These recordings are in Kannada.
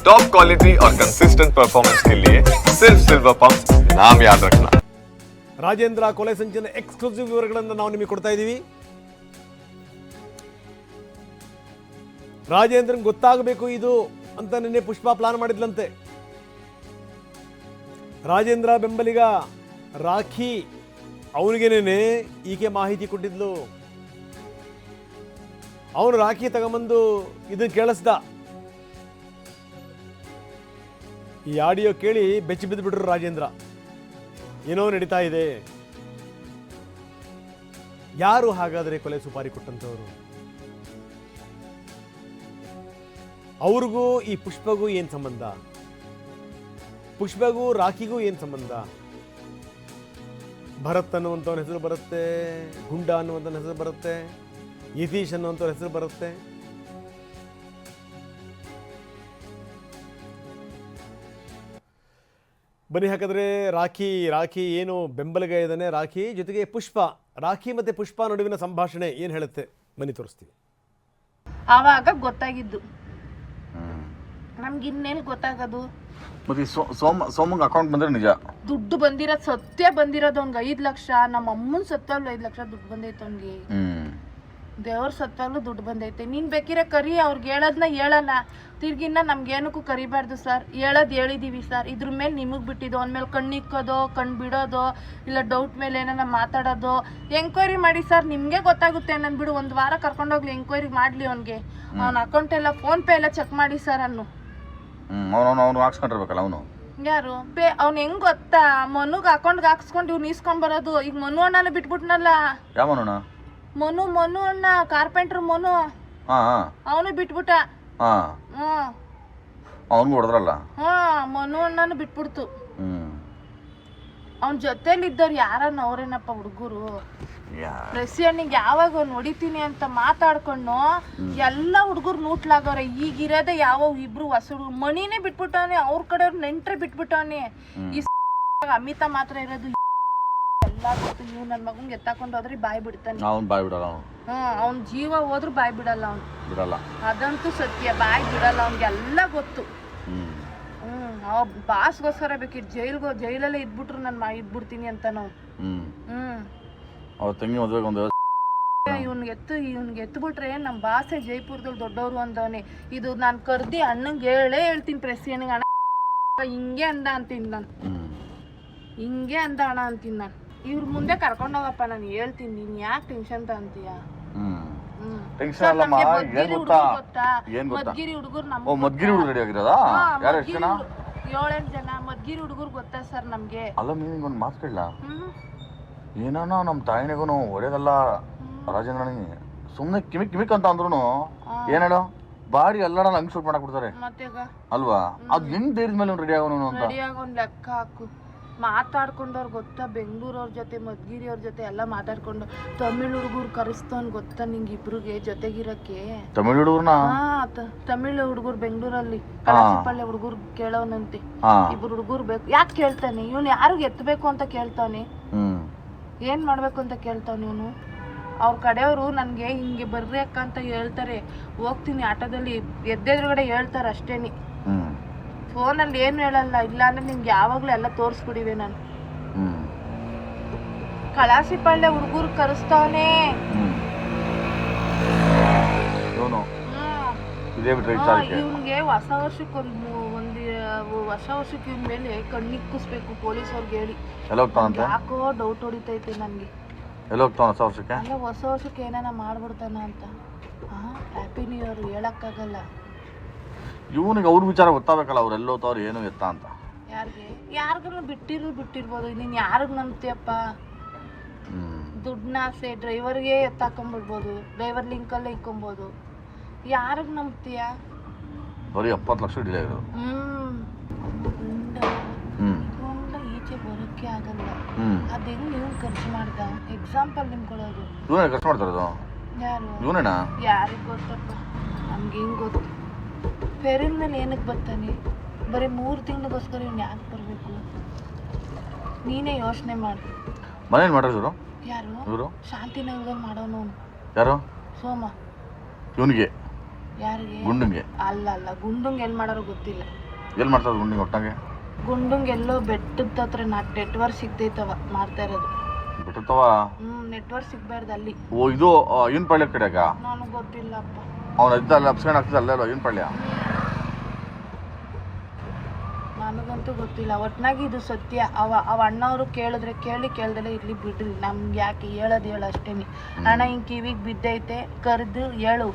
टॉप क्वालिटी और कंसिस्टेंट परफॉर्मेंस के लिए सिर्फ सिल्वर पंप नाम याद रखना ರಾಜೇಂದ್ರ ಕೊಲೆ ಸಂಚಿನ ಎಕ್ಸ್ಕ್ಲೂಸಿವ್ ವಿವರಗಳನ್ನು ನಾವು ನಿಮಗೆ ಕೊಡ್ತಾ ಇದ್ದೀವಿ ರಾಜೇಂದ್ರನ್ ಗೊತ್ತಾಗಬೇಕು ಇದು ಅಂತ ನಿನ್ನೆ ಪುಷ್ಪ ಪ್ಲಾನ್ ಮಾಡಿದ್ಲಂತೆ ರಾಜೇಂದ್ರ ಬೆಂಬಲಿಗ ರಾಖಿ ಅವನಿಗೇನೇನೆ ಈಕೆ ಮಾಹಿತಿ ಕೊಟ್ಟಿದ್ಲು ಅವನು ರಾಖಿ ತಗೊಂಬಂದು ಇದನ್ನ ಕೇಳಿಸ್ದ ಈ ಆಡಿಯೋ ಕೇಳಿ ಬೆಚ್ಚಿ ಬಿದ್ದುಬಿಟ್ರು ರಾಜೇಂದ್ರ. ಏನೋ ನಡೀತಾ ಇದೆ. ಯಾರು ಹಾಗಾದರೆ ಕೊಲೆ ಸುಪಾರಿ ಕೊಟ್ಟಂಥವ್ರು? ಅವ್ರಿಗೂ ಈ ಪುಷ್ಪಗೂ ಏನು ಸಂಬಂಧ? ಪುಷ್ಪಗೂ ರಾಖಿಗೂ ಏನು ಸಂಬಂಧ? ಭರತ್ ಅನ್ನುವಂಥವನ ಹೆಸರು ಬರುತ್ತೆ, ಗುಂಡ ಅನ್ನುವಂಥ ಹೆಸರು ಬರುತ್ತೆ, ಯತೀಶ್ ಅನ್ನುವಂಥವ್ರ ಹೆಸರು ಬರುತ್ತೆ. ಬನ್ನಿ ಹಾಗಾದರೆ ರಾಖಿ ರಾಖಿ ಏನು ಬೆಂಬಲಿಗ ಇದ್ದಾನೆ? ರಾಖಿ ಜೊತೆಗೆ ಪುಷ್ಪ ರಾಖಿ ಮತ್ತೆ ಪುಷ್ಪ ನಡುವಿನ ಸಂಭಾಷಣೆ ಏನು ಹೇಳುತ್ತೆ? ಬನ್ನಿ ತೋರಿಸ್ತೀವಿ. ಆವಾಗ ಗೊತ್ತಾಗಿದ್ದು. ನಮ್ಗೆ ಇನ್ನೇನು ಗೊತ್ತಾಗದು? ಮತ್ತೆ ಸೋಮ ಸೋಮಂಗ್ ಅಕೌಂಟ್ ಬಂದ್ರೆ ನಿಜ? ದುಡ್ಡು ಬಂದಿರೋದು ಸತ್ಯ ಬಂದಿರೋದು ಅವ್ನಿಗೆ ಐದು ಲಕ್ಷ ನಮ್ಮ ಅಮ್ಮನ ಸತ್ತಲ್ಲೂ ಐದು ಲಕ್ಷ ದುಡ್ಡು ಬಂದೈತೆ ಅವ್ನಿಗೆ. ದೇವ್ರ ಸತ್ತಾಗ್ಲೂ ದುಡ್ಡು ಬಂದೈತೆ. ನೀನ್ ಬೇಕಿರ ಕರಿ ಅವ್ರಿಗೆ ಹೇಳೋದ್ನ ಹೇಳಲ್ಲ. ತಿರ್ಗಿನ್ನ ನಮ್ಗೇನಕ್ಕೂ ಕರಿಬಾರ್ದು ಸರ್. ಹೇಳೋದು ಹೇಳಿದೀವಿ ಸರ್. ಇದ್ರ ಮೇಲೆ ನಿಮಗೆ ಬಿಟ್ಟಿದ್ದು ಅವ್ನ ಮೇಲೆ ಕಣ್ಣಿಕ್ಕೋದು ಕಣ್ ಬಿಡೋದು ಇಲ್ಲ ಡೌಟ್ ಮೇಲೆ ಏನಾರ ಮಾತಾಡೋದು ಎಂಕ್ವೈರಿ ಮಾಡಿ ಸರ್. ನಿಮಗೆ ಗೊತ್ತಾಗುತ್ತೆ ನನ್ ಬಿಡು ಒಂದು ವಾರ ಕರ್ಕೊಂಡೋಗ್ಲಿ ಎಂಕ್ವೈರಿ ಮಾಡ್ಲಿ ಅವ್ನಿಗೆ. ಅವ್ನ ಅಕೌಂಟ್ ಎಲ್ಲ ಫೋನ್ ಪೇ ಎಲ್ಲ ಚೆಕ್ ಮಾಡಿ ಸರ್ ಅನ್ನು. ಅವನು ಅವನು ಹಾಕ್ಸ್ಕೊಂಡಿರ್ಬೇಕಲ್ಲ ಅವನು? ಯಾರು? ಬೇ ಅವ್ನು ಹೆಂಗ್ ಗೊತ್ತಾ? ಮನುಗ್ ಅಕೌಂಟ್ಗೆ ಹಾಕ್ಸ್ಕೊಂಡು ಇವ್ನು ಇಸ್ಕೊಂಡ್ ಬರೋದು. ಈಗ ಮನು ಅಣ್ಣನ ಬಿಟ್ಬಿಟ್ನಲ್ಲ. ಯಾವ ಅವನಣ್ಣ ಮನು ಮನು ಅಣ್ಣ ಕಾರ್ಪೆಂಟರ್ ಮನು. ಹಾ ಅವನು ಬಿಟ್ಬಿಟ್ಟ. ಹಾ. ಹ್ಮ್ ಅವನ್ಗೂ ಹೊಡೆದ್ರಲ್ಲ ಹಾ ಮನು ಅಣ್ಣನು ಬಿಟ್ಬಿಡ್ತು. ಹ್ಮ್. ಅವ್ನ ಜೊತೆಲಿ ಇದ್ದವ್ರು ಯಾರನ್ನ? ಅವ್ರೇನಪ್ಪ ಹುಡುಗರು? ಪ್ರಸಿ ಅಣ್ಣಿಗೆ ಯಾವಾಗ ಅವ್ನು ಹೊಡಿತೀನಿ ಅಂತ ಮಾತಾಡ್ಕೊಂಡು ಎಲ್ಲ ಹುಡುಗರು ನೂಟ್ಲಾಗವ್ರೆ. ಈಗಿರೋದೇ ಯಾವ ಇಬ್ರು ಹೊಸ ಹುಡುಗರು ಮಣಿನೇ ಬಿಟ್ಬಿಟ್ಟವನೆ. ಅವ್ರ ಕಡೆಯವ್ರು ನೆಂಟ್ರೆ ಬಿಟ್ಬಿಟ್ಟವನೆ. ಈ ಅಮಿತಾ ಮಾತ್ರ ಇರೋದು ಎಲ್ಲ ಗೊತ್ತು ನೀವು ನನ್ನ ಮಗಂಗೆ ಎತ್ತಾಕೊಂಡು ಹೋದ್ರೆ ಬಾಯ್ ಬಿಡ್ತಾನೆ. ಅವನ್ ಬಾಯ್ ಬಿಡಲ್ಲ ಅವನು. ಹ್ಮ್ ಅವ್ನ ಜೀವ ಹೋದ್ರು ಬಾಯ್ ಬಿಡಲ್ಲ ಅವ್ನು. ಬಿಡಲ್ಲ. ಅದಂತೂ ಸತ್ಯ ಬಾಯ್ ಬಿಡಲ್ಲ ಅವ್ನಿಗೆಲ್ಲ ಗೊತ್ತು. ಹ್ಮ್. ಹ್ಮ್ ಅವ ಬಾಸ್ಗೋಸ್ಕರ ಬೇಕಿತ್ತು ಜೈಲ್ಗೋ ಜೈಲಲ್ಲೇ ಇದ್ಬಿಟ್ರು ನಾನು ಮಾ ಇದ್ಬಿಡ್ತೀನಿ ಅಂತ ನಾವು ಹ್ಮ್. ಹ್ಮ್. ಅವ್ರ ತಂಗಿ ಮದ್ವೆಗೆ ಒಂದು ಇವ್ನಿಗೆ ಎತ್ತು ಇವ್ನಿಗೆ ಎತ್ಬಿಟ್ರೆ ನಮ್ಮ ಬಾಸೆ ಜೈಪುರದಲ್ಲಿ ದೊಡ್ಡವರು ಅಂದವನೆ. ಇದು ನಾನು ಕರ್ದಿ ಅಣ್ಣಂಗೆ ಹೇಳೇ ಹೇಳ್ತೀನಿ ಪ್ರೆಸಿಯನ್ಗೆ ಅಣ್ಣ ಹಿಂಗೆ ಅಂದ ಅಂತೀನಿ ನಾನು. ಹಿಂಗೆ ಅಂದ ಅಣ್ಣ ಅಂತೀನಿ ನಾನು. ಇವ್ರ ಮುಂದೆ ಕರ್ಕೊಂಡೋಗಪ್ಪ ನಾನು ಹೇಳ್ತೀನಿ ನೀನ್ ಯಾಕೆ ಟೆನ್ಷನ್ ತಂತೀಯ ಟೆನ್ಷನ್ ಅಲ್ಲಮ್ಮ ಏನ್ ಗೊತ್ತಾ? ಗೊತ್ತಾ? ಏನ್ ಗೊತ್ತಾ? ಮದ್ಗಿರಿ ಹುಡುಗರು ಓ ಮದ್ಗಿರಿ ಹುಡುಗ ರೆಡಿ ಆಗಿರೋದಾ ಯಾರು ಎಷ್ಟು ಜನ? ಏಳೆಂಟು ಜನ ಮದ್ಗಿರಿ ಹುಡುಗರು ಗೊತ್ತಾ ಸರ್ ನಮ್ಗೆ? ಅಲ್ಲ ನೀನ್ ಒಂದು ಮಾತು ಕೇಳಲ್ಲ ಹ್ಮ್. ಏನಾನ ನಮ್ಮ ತಾಯಿನಿಗೂ ಒಳ್ಳೇದಲ್ಲ ರಾಜೇಂದ್ರನಿಗೆ ಸುಮ್ಮನೆ ಕಿಮಿಕ್ ಕಿಮಿಕ್ ಅಂತ ಅಂದ್ರು ಏನ್ ಹೇಳು? ಬಾಡಿ ಎಲ್ಲಾಡ ಹಂಗ್ ಶೂಟ್ ಮಾಡಕ್ ಬಿಡ್ತಾರೆ. ಅಲ್ವಾ? ಅದ್ ನಿನ್ ಧೈರ್ಯದ ಮೇಲೆ ರೆಡಿ ಆಗೋನು ಅಂತ. ರೆಡಿಯಾಗಿ ಒಂದು ಲೆಕ್ಕ ಹಾಕು. ಮಾತಾಡ್ಕೊಂಡವ್ರು ಗೊತ್ತಾ? ಬೆಂಗಳೂರವ್ರ ಜೊತೆ ಮದ್ಗಿರಿಯವ್ರ ಜೊತೆ ಎಲ್ಲ ಮಾತಾಡ್ಕೊಂಡು ತಮಿಳ್ ಹುಡುಗರು ಕರೆಸ್ತವನ್ ಗೊತ್ತಾ ನಿಂಗೆ ಇಬ್ರಿಗೆ ಜೊತೆಗಿರಕ್ಕೆ? ತಮಿಳ್ ಹುಡುಗರ್ನ? ಹಾ ತಮಿಳ್ ಹುಡುಗರು ಬೆಂಗಳೂರಲ್ಲಿ ಕಳಸಿಪಳ್ಳಿ ಹುಡುಗರು ಕೇಳೋನಂತೆ. ಇಬ್ರು ಹುಡುಗರು ಬೇಕು. ಯಾಕೆ ಕೇಳ್ತಾನೆ? ಇವನು ಯಾರಿಗೆ ಎತ್ತಬೇಕು ಅಂತ ಕೇಳ್ತಾನೆ? ಏನ್ ಮಾಡ್ಬೇಕು ಅಂತ ಕೇಳ್ತಾನೆ ಇವನು? ಅವ್ರ ಕಡೆಯವರು ನನಗೆ ಹಿಂಗೆ ಬರ್ರಿ ಅಕ್ಕ ಅಂತ ಹೇಳ್ತಾರೆ. ಹೋಗ್ತೀನಿ ಆಟೋದಲ್ಲಿ. ಎದ್ದೆದ್ರುಗಡೆ ಹೇಳ್ತಾರೆ ಅಷ್ಟೇನಿ ಫೋನಲ್ಲಿ ಏನು ಹೇಳಲ್ಲ. ಇಲ್ಲ ಅಂದ್ರೆ ನಿಮ್ಗೆ ಯಾವಾಗಲೂ ಎಲ್ಲ ತೋರಿಸ್ಬಿಡಿವೆ ನಾನು. ಕಳಾಸಿ ಪಳ್ಳೆ ಹುಡುಗರು ಕರೆಸ್ತಾವನೆ. ಇವ್ನಿಗೆ ಹೊಸ ವರ್ಷಕ್ಕೆ ಒಂದು ಒಂದು ಹೊಸ ವರ್ಷಕ್ಕೆ ಇವ್ನ ಮೇಲೆ ಕಣ್ಣಿಕ್ಕಿಸ್ಬೇಕು ಪೊಲೀಸ್ ಅವ್ರಿಗೆ ಹೇಳಿ. ಯಾಕೋ ಡೌಟ್ ಹೊಡಿತೈತೆ ನನಗೆ. ಎಲ್ಲ ಹೊಸ ವರ್ಷಕ್ಕೆ? ಹೊಸ ವರ್ಷಕ್ಕೆ ಏನಾನ ಮಾಡ್ಬಿಡ್ತಾನ ಅಂತ. ಹ್ಯಾಪಿ ನ್ಯೂ ಇಯರ್ ಹೇಳಕ್ಕಾಗಲ್ಲ. ಇವನಿಗೆ ಅವ್ರ ವಿಚಾರ ಗೊತ್ತಾಗಬೇಕಲ್ಲ ಅವ್ರು ಎಲ್ಲೋತವ್ರು ಏನು ಎತ್ತ ಅಂತ. ಯಾರಿಗೆ? ಯಾರಿಗೂ ಬಿಟ್ಟಿರು ಬಿಟ್ಟಿರ್ಬೋದು. ನೀನು ಯಾರಿಗೆ ನಂಬ್ತೀಯಪ್ಪ? ದುಡ್ಡನ್ನ ಆಸೆ ಡ್ರೈವರ್ಗೆ ಎತ್ತಾಕೊಂಬಿಡ್ಬೋದು ಡ್ರೈವರ್ ಲಿಂಕಲ್ಲೇ ಇಕ್ಕೊಂಬೋದು. ಯಾರಿಗೆ ನಂಬ್ತೀಯ? ಬರೀ ಎಪ್ಪತ್ತು ಲಕ್ಷ ಡಿಲೇ ಈಚೆ ಬರೋಕ್ಕೆ ಆಗಲ್ಲ. ಹ್ಮ್. ಅದು ಹೆಂಗ್ ನೀವು ಖರ್ಚು ಮಾಡ್ದ? ಎಕ್ಸಾಂಪಲ್ ನಿಮ್ಕೊಳ್ಳೋದು ಇವನೇ ಖರ್ಚು ಮಾಡ್ತಾರದು ಯಾರು? ಇವನೇನಾ? ಯಾರಿಗೆ ಗೊತ್ತಪ್ಪ? ನಮ್ಗೆ ಹಿಂಗೆ ಗೊತ್ತು? ಫೆರಿನ್ ಮೇಲೆ ಏನಕ್ಕೆ ಬರ್ತಾನೆ? ಬರೀ ಮೂರು ತಿಂಗಳಿಗೋಸ್ಕರ ಇವ್ನು ಯಾಕೆ ಬರಬೇಕು? ನೀನೇ ಯೋಚನೆ ಮಾಡು. ಮನೆ ಮಾಡ್ರಿ ಗುರು ಯಾರು? ಇವರು? ಶಾಂತಿನಗರದಲ್ಲಿ ಮಾಡೋನು. ಯಾರು? ಸೋಮ. ಇವನಿಗೆ. ಯಾರಿಗೆ? ಗುಂಡುಂಗೆ. ಅಲ್ಲ ಅಲ್ಲ. ಗುಂಡುಂಗ್ ಎಲ್ಲಿ ಮಾಡೋರು ಗೊತ್ತಿಲ್ಲ. ಎಲ್ಲಿ ಮಾಡ್ತಾರೆ ಗುಂಡಿಗೆ ಒಟ್ಟಾಗೆ? ಗುಂಡುಂಗ್ ಎಲ್ಲೋ ಬೆಟ್ಟದ ಹತ್ರ ನಾಟ್ ನೆಟ್ವರ್ಕ್ ಸಿಗ್ತೈತವ ಮಾಡ್ತಾ ಇರೋದು. ಬಿಟ್ಟತವ ಹ್ಮ್ ನೆಟ್ವರ್ಕ್ ಸಿಗ್ಬಾರ್ದು ಅಲ್ಲಿ. ಓ ಇದು ಏನು ಪಳ್ಯ ಕಡೆಗ? ನನಗೆ ಗೊತ್ತಿಲ್ಲಪ್ಪ. ಅವ್ನು ಇದ್ದ ಅಲ್ಲಿ ಅಪ್ಸ್ಕೊಂಡು ಆಗ್ತದೆ ಅಲ್ಲೇ ಅಲ್ಲ ಏನು ಪಳ್ಯ ನನಗಂತೂ ಗೊತ್ತಿಲ್ಲ. ಒಟ್ನಾಗಿ ಇದು ಸತ್ಯ. ಅವ ಅವ ಅಣ್ಣವರು ಕೇಳಿದ್ರೆ ಕೇಳಿ ಕೇಳ್ದಲೇ ಇರಲಿ ಬಿಡ್ರಿ. ನಮ್ಗೆ ಯಾಕೆ ಹೇಳೋದು ಹೇಳು ಅಷ್ಟೇನಿ. ಅಣ್ಣ ಹಿಂಗೆ ಕಿವಿಗೆ ಬಿದ್ದೈತೆ ಕರೆದು ಹೇಳು.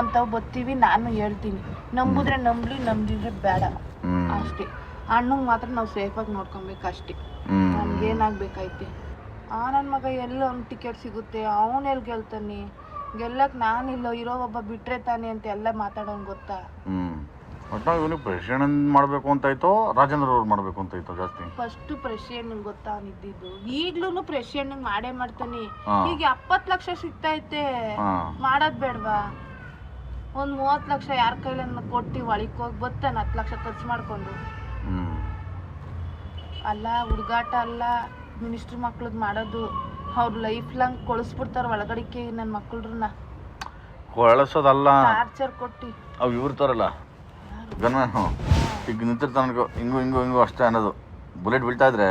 ಅಂತ ಬತ್ತೀವಿ ನಾನು ಹೇಳ್ತೀನಿ. ನಂಬುದ್ರೆ ನಂಬ್ಲಿ ನಂಬಿದ್ರೆ ಬೇಡ. ಅಷ್ಟೇ. ಅಣ್ಣಂಗೆ ಮಾತ್ರ ನಾವು ಸೇಫಾಗಿ ನೋಡ್ಕೊಬೇಕು ಅಷ್ಟೇ ನಮ್ಗೇನಾಗಬೇಕೈತೆ ಆ ನನ್ನ ಮಗ ಎಲ್ಲ ಒಂದು ಟಿಕೆಟ್ ಸಿಗುತ್ತೆ? ಅವನು ಎಲ್ಲಿ ಗೆಲ್ತಾನೆ? ಗೆಲ್ಲಕ್ಕೆ ನಾನಿಲ್ಲ ಇರೋ ಒಬ್ಬ ಬಿಟ್ರೆ ತಾನೆ ಅಂತ ಎಲ್ಲ ಮಾತಾಡೋನ್ ಗೊತ್ತಾ? ಒಟ್ಟಾಗಿ ಇವನಿಗೆ ಪ್ರೆಷನ್ ಮಾಡಬೇಕು ಅಂತಾಯ್ತೋ ರಾಜೇಂದ್ರ ಅವ್ರು ಮಾಡಬೇಕು ಇತ್ತು ಜಾಸ್ತಿ? ಫಸ್ಟ್ ಪ್ರೆಸಿಡೆಂಟ್ ಗೊತ್ತಾ ಅವನಿದ್ದಿದ್ದು ಈಗ್ಲೂ ಪ್ರೆಸಿಡೆಂಟ್ ಮಾಡೇ ಮಾಡ್ತಾನೆ. ಈಗ ಎಪ್ಪತ್ ಲಕ್ಷ ಸಿಗ್ತೈತೆ ಮಾಡೋದ್ ಬೇಡವಾ? ಒಂದ್ ಮೂವತ್ ಲಕ್ಷ ಯಾರ ಕೈಲನ್ನ ಕೊಟ್ಟಿ ಒಳಕ್ ಹೋಗಿ ಬರ್ತಾನೆ ಹತ್ತು ಲಕ್ಷ ಖರ್ಚು ಮಾಡ್ಕೊಂಡು. ಅಲ್ಲ ಹುಡುಗಾಟ ಅಲ್ಲ. ಮಿನಿಸ್ಟ್ರ್ ಮಕ್ಳದ್ ಮಾಡೋದು. ಅವ್ರ ಲೈಫ್ ಲಾಂಗ್ ಕೊಳಿಸ್ಬಿಡ್ತಾರ ಒಳಗಡಿಕೆ ನನ್ನ ಮಕ್ಳನ್ನ. ಕೊಳಸೋದಲ್ಲ. ಟಾರ್ಚರ್ ಕೊಟ್ಟಿ. ಅವ್ ಇವ್ರತಾರಲ್ಲ ಗನ್ಮ್ಯಾನು ಈಗ ನಿಂತಿರ್ತಾನೋ ಹಿಂಗು ಹಿಂಗು ಹಿಂಗು ಅಷ್ಟೇ ಅನ್ನೋದು. ಬುಲೆಟ್ ಬೀಳ್ತಾ ಇದ್ರೆ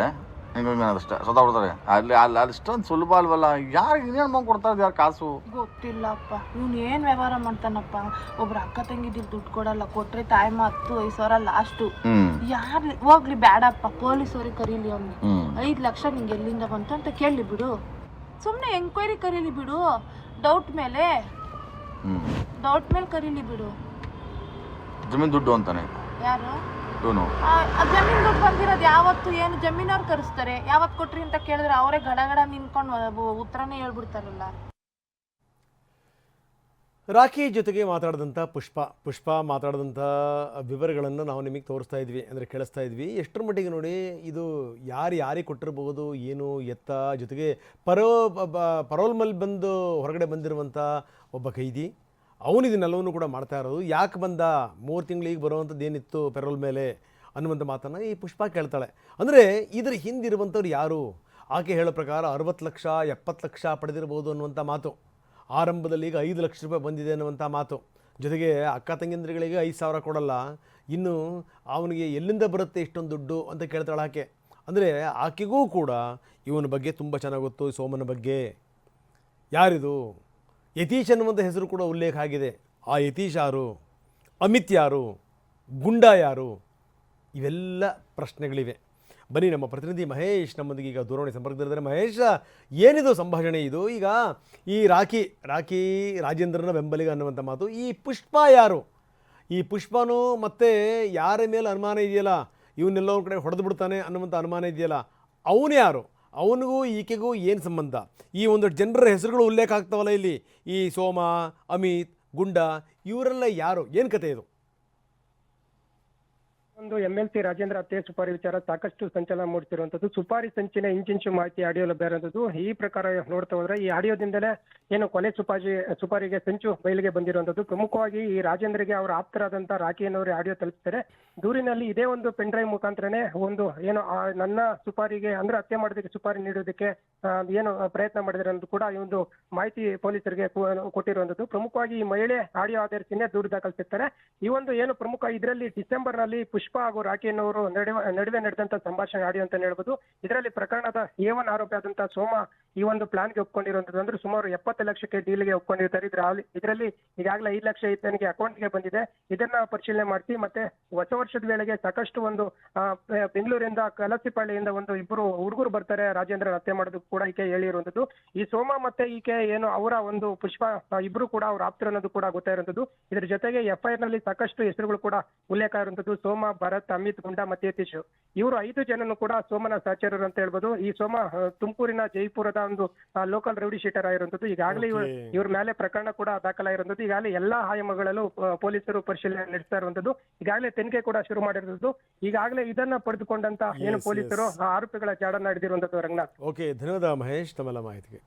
ಹಿಂಗು ಹಿಂಗೆ ಅನ್ನೋದು ಅಷ್ಟೇ. ಸದಾ ಬಿಡ್ತಾರೆ. ಅಲ್ಲಿ ಅಲ್ಲಿ ಅಲ್ಲಿ ಇಷ್ಟೊಂದು ಸುಲಭ ಅಲ್ವಲ್ಲ? ಯಾರಿಗೆ ಇನ್ನೇನು ಬಂದು ಕೊಡ್ತಾರೆ ಯಾರು ಕಾಸು? ಗೊತ್ತಿಲ್ಲಪ್ಪ. ಇವ್ನು ಏನು ವ್ಯವಹಾರ ಮಾಡ್ತಾನಪ್ಪ? ಒಬ್ರು ಅಕ್ಕ ತಂಗಿದಿರ್ ದುಡ್ಡು ಕೊಡಲ್ಲ ಕೊಟ್ರೆ ಟೈಮ್ ಹತ್ತು ಐದು ಸಾವಿರ ಲಾಸ್ಟು ಯಾರು ಹೋಗ್ಲಿ ಬೇಡಪ್ಪ ಪೊಲೀಸವ್ರಿಗೆ ಕರೀಲಿ ಅವ್ನಿಗೆ ಐದು ಲಕ್ಷ ನಿಂಗೆ ಎಲ್ಲಿಂದ ಬಂತು ಅಂತ ಕೇಳಿ ಬಿಡು. ಸುಮ್ಮನೆ ಎಂಕ್ವೈರಿ ಕರೀಲಿ ಬಿಡು. ಡೌಟ್ ಮೇಲೆ. ಡೌಟ್ ಮೇಲೆ ಕರೀಲಿ ಬಿಡು. ಜಮೀನು ದುಡ್ಡು ಅಂತಾನೆ. ಯಾರು? ಇವನು. ಆ ಆ ಜಮೀನ್ ದುಡ್ಡು ಬಂದಿರೋದು ಯಾವತ್ತು ಏನು ಜಮೀನವ್ರು ಕರೆಸ್ತಾರೆ? ಯಾವತ್ತು ಕೊಟ್ರಿ ಅಂತ ಕೇಳಿದ್ರೆ ಅವರೇ ಗಡಗಡ ಗಡ ನಿಂತ್ಕೊಂಡು ಉತ್ತರನೇ ಹೇಳ್ಬಿಡ್ತಾರಲ್ಲ. ರಾಖಿ ಜೊತೆಗೆ ಮಾತಾಡಿದಂಥ ಪುಷ್ಪ. ಪುಷ್ಪ ಮಾತಾಡಿದಂಥ ವಿವರಗಳನ್ನು ನಾವು ನಿಮಗೆ ತೋರಿಸ್ತಾ ಇದ್ವಿ ಅಂದರೆ ಕೇಳಿಸ್ತಾ ಇದ್ವಿ. ಎಷ್ಟರ ಮಟ್ಟಿಗೆ ನೋಡಿ ಇದು ಯಾರು ಯಾರಿಗೆ ಕೊಟ್ಟಿರ್ಬೋದು ಏನು ಎತ್ತ ಜೊತೆಗೆ ಪರೋ ಬ- ಪರೋಲ್ ಮೇಲೆ ಬಂದು ಹೊರಗಡೆ ಬಂದಿರುವಂಥ ಒಬ್ಬ ಖೈದಿ ಅವನು ಇದನ್ನೆಲ್ಲವನ್ನೂ ಕೂಡ ಮಾಡ್ತಾ ಇರೋದು. ಯಾಕೆ ಬಂದ ಮೂರು ತಿಂಗಳಿಗೆ ಬರುವಂಥದ್ದು ಏನಿತ್ತು ಪೆರೋಲ್ ಮೇಲೆ ಅನ್ನುವಂಥ ಮಾತನ್ನು ಈ ಪುಷ್ಪ ಕೇಳ್ತಾಳೆ. ಅಂದರೆ ಇದರ ಹಿಂದಿರುವಂಥವ್ರು ಯಾರು? ಆಕೆ ಹೇಳೋ ಪ್ರಕಾರ ಅರವತ್ತು ಲಕ್ಷ, ಎಪ್ಪತ್ತು ಲಕ್ಷ ಪಡೆದಿರ್ಬೋದು ಅನ್ನುವಂಥ ಮಾತು. ಆರಂಭದಲ್ಲಿ ಈಗ ಐದು ಲಕ್ಷ ರೂಪಾಯಿ ಬಂದಿದೆ ಅನ್ನುವಂಥ ಮಾತು. ಜೊತೆಗೆ ಅಕ್ಕ ತಂಗಿಂದ್ರಿಗಳಿಗೆ ಐದು ಸಾವಿರ ಕೊಡಲ್ಲ. ಇನ್ನು ಅವನಿಗೆ ಎಲ್ಲಿಂದ ಬರುತ್ತೆ ಇಷ್ಟೊಂದು ದುಡ್ಡು ಅಂತ ಕೇಳ್ತಾಳೆ ಆಕೆ. ಅಂದರೆ ಆಕೆಗೂ ಕೂಡ ಇವನ ಬಗ್ಗೆ ತುಂಬ ಚೆನ್ನಾಗಿ ಗೊತ್ತು, ಸೋಮನ ಬಗ್ಗೆ. ಯಾರಿದು? ಯತೀಶ್ ಅನ್ನುವಂಥ ಹೆಸರು ಕೂಡ ಉಲ್ಲೇಖ ಆಗಿದೆ. ಆ ಯತೀಶ್ ಯಾರು? ಅಮಿತ್ ಯಾರು? ಗುಂಡ ಯಾರು? ಇವೆಲ್ಲ ಪ್ರಶ್ನೆಗಳಿವೆ. ಬನ್ನಿ, ನಮ್ಮ ಪ್ರತಿನಿಧಿ ಮಹೇಶ್ ನಮ್ಮೊಂದಿಗೆ ಈಗ ದೂರವಾಣಿ ಸಂಪರ್ಕದಲ್ಲಿದ್ದಾರೆ. ಮಹೇಶ್, ಏನಿದು ಸಂಭಾಷಣೆ ಇದು? ಈಗ ಈ ರಾಖಿ ರಾಖಿ ರಾಜೇಂದ್ರನ ಬೆಂಬಲಿಗ ಅನ್ನುವಂಥ ಮಾತು. ಈ ಪುಷ್ಪ ಯಾರು? ಈ ಪುಷ್ಪನೂ ಮತ್ತೆ ಯಾರ ಮೇಲೆ ಅನುಮಾನ ಇದೆಯಲ್ಲ? ಇವನ್ನೆಲ್ಲ ಕಡೆ ಹೊಡೆದು ಬಿಡ್ತಾನೆ ಅನ್ನುವಂಥ ಅನುಮಾನ ಇದೆಯಲ್ಲ? ಅವನು ಯಾರು? ಅವನಿಗೂ ಈಕೆಗೂ ಏನು ಸಂಬಂಧ? ಈ ಒಂದು ಜನರ ಹೆಸರುಗಳು ಉಲ್ಲೇಖ ಆಗ್ತಾವಲ್ಲ ಇಲ್ಲಿ. ಈ ಸೋಮ, ಅಮಿತ್, ಗುಂಡ, ಇವರೆಲ್ಲ ಯಾರು? ಏನು ಕತೆ ಇದು? ಒಂದು ಎಂ ಎಲ್ ಸಿ ರಾಜೇಂದ್ರ ಹತ್ಯೆ ಸುಪಾರಿ ವಿಚಾರ ಸಾಕಷ್ಟು ಸಂಚಲನ ಮೂಡಿಸಿರುವಂತದ್ದು. ಸುಪಾರಿ ಸಂಚಿನ ಇಂಚಿಂಚು ಮಾಹಿತಿ ಆಡಿಯೋ ಲಭ್ಯ ಇರುವಂತದ್ದು ಈ ಪ್ರಕಾರ ನೋಡ್ತಾ ಹೋದ್ರೆ ಈ ಆಡಿಯೋದಿಂದಲೇ ಏನು ಕೊಲೆ ಸುಪಾರಿ ಸುಪಾರಿಗೆ ಸಂಚು ಬಯಲಿಗೆ ಬಂದಿರುವಂತದ್ದು ಪ್ರಮುಖವಾಗಿ ಈ ರಾಜೇಂದ್ರಗೆ ಅವರ ಆಪ್ತರಾದಂತ ರಾಖಿಯನ್ನವರು ಆಡಿಯೋ ತಲುಪಿಸ್ತಾರೆ. ದೂರಿನಲ್ಲಿ ಇದೇ ಒಂದು ಪೆನ್ ಡ್ರೈವ್ ಮುಖಾಂತರನೇ ಒಂದು ಏನು ನನ್ನ ಸುಪಾರಿಗೆ ಅಂದ್ರೆ ಹತ್ಯೆ ಮಾಡೋದಕ್ಕೆ ಸುಪಾರಿ ನೀಡೋದಕ್ಕೆ ಏನು ಪ್ರಯತ್ನ ಮಾಡಿದ್ರೆ ಕೂಡ ಈ ಒಂದು ಮಾಹಿತಿ ಪೊಲೀಸರಿಗೆ ಕೊಟ್ಟಿರುವಂತದ್ದು ಪ್ರಮುಖವಾಗಿ ಈ ಮಹಿಳೆ ಆಡಿಯೋ ಆಧರಿಸಿನೇ ದೂರು ದಾಖಲಿಸಿರ್ತಾರೆ. ಈ ಒಂದು ಏನು ಪ್ರಮುಖ ಇದರಲ್ಲಿ ಡಿಸೆಂಬರ್ನಲ್ಲಿ ಪುಷ್ಪ ಹಾಗೂ ರಾಖಿಯನ್ನವರು ನಡುವೆ ನಡುವೆ ನಡೆದಂತ ಸಂಭಾಷಣೆ, ಆಡಿಯೋ ಅಂತ ಹೇಳ್ಬೋದು. ಇದರಲ್ಲಿ ಪ್ರಕರಣದ ಏವನ್ ಆರೋಪಿ ಆದಂತಹ ಸೋಮ ಈ ಒಂದು ಪ್ಲಾನ್ಗೆ ಒಪ್ಕೊಂಡಿರುವಂತದ್ದು ಅಂದ್ರೆ ಸುಮಾರು ಎಪ್ಪತ್ತು ಲಕ್ಷಕ್ಕೆ ಡೀಲ್ಗೆ ಒಪ್ಕೊಂಡಿರ್ತಾರೆ. ಇದ್ರ ಇದರಲ್ಲಿ ಈಗಾಗಲೇ ಐದು ಲಕ್ಷ ಈತನಿಗೆ ಅಕೌಂಟ್ಗೆ ಬಂದಿದೆ. ಇದನ್ನ ಪರಿಶೀಲನೆ ಮಾಡಿಸಿ ಮತ್ತೆ ಹೊಸ ವರ್ಷದ ವೇಳೆಗೆ ಸಾಕಷ್ಟು ಒಂದು ಬೆಂಗಳೂರಿಂದ ಕಲಸಿಪಳ್ಳಿಯಿಂದ ಒಂದು ಇಬ್ಬರು ಹುಡುಗರು ಬರ್ತಾರೆ. ರಾಜೇಂದ್ರ ಹತ್ಯೆ ಮಾಡೋದು ಕೂಡ ಈಕೆ ಹೇಳಿರುವಂತದ್ದು. ಈ ಸೋಮ ಮತ್ತೆ ಈಕೆ ಏನು ಅವರ ಒಂದು ಪುಷ್ಪ ಇಬ್ರು ಕೂಡ ಅವ್ರ ಆಪ್ತರು ಅನ್ನೋದು ಕೂಡ ಗೊತ್ತಾಗಿರುವಂತದ್ದು ಇದ್ರ ಜೊತೆಗೆ ಎಫ್ಐಆರ್ನಲ್ಲಿ ಸಾಕಷ್ಟು ಹೆಸರುಗಳು ಕೂಡ ಉಲ್ಲೇಖ ಇರುವಂತದ್ದು. ಸೋಮ, ಭರತ್, ಅಮಿತ್, ಗುಂಡಾ ಮತ್ತೆ ಯತೀಶ್. ಇವರು ಐದು ಜನನು ಕೂಡ ಸೋಮನ ಸಹಚರರು ಅಂತ ಹೇಳ್ಬೋದು. ಈ ಸೋಮ ತುಮಕೂರಿನ ಜೈಪುರದ ಒಂದು ಲೋಕಲ್ ರೌಡಿ ಶೀಟರ್ ಆಗಿರುವಂತದ್ದು ಈಗಾಗಲೇ ಇವ್ರ ಇವ್ರ ಮೇಲೆ ಪ್ರಕರಣ ಕೂಡ ದಾಖಲಾಗಿರುವಂತದ್ದು ಈಗಾಗಲೇ ಎಲ್ಲಾ ಆಯಾಮಗಳಲ್ಲೂ ಪೊಲೀಸರು ಪರಿಶೀಲನೆ ನಡೆಸ್ತಾ ಇರುವಂತದ್ದು ಈಗಾಗಲೇ ತನಿಖೆ ಕೂಡ ಶುರು ಮಾಡಿರುವಂತದ್ದು ಈಗಾಗಲೇ ಇದನ್ನ ಪಡೆದುಕೊಂಡಂತ ಏನು ಪೊಲೀಸರು ಆರೋಪಿಗಳ ಜಾಡನ್ನ ಹಿಡಿದಿರುವಂತದ್ದು ರಂಗನಾಥ್. ಓಕೆ ಧನ್ಯವಾದ ಮಹೇಶ್ ತಮ್ಮೆಲ್ಲ ಮಾಹಿತಿಗೆ.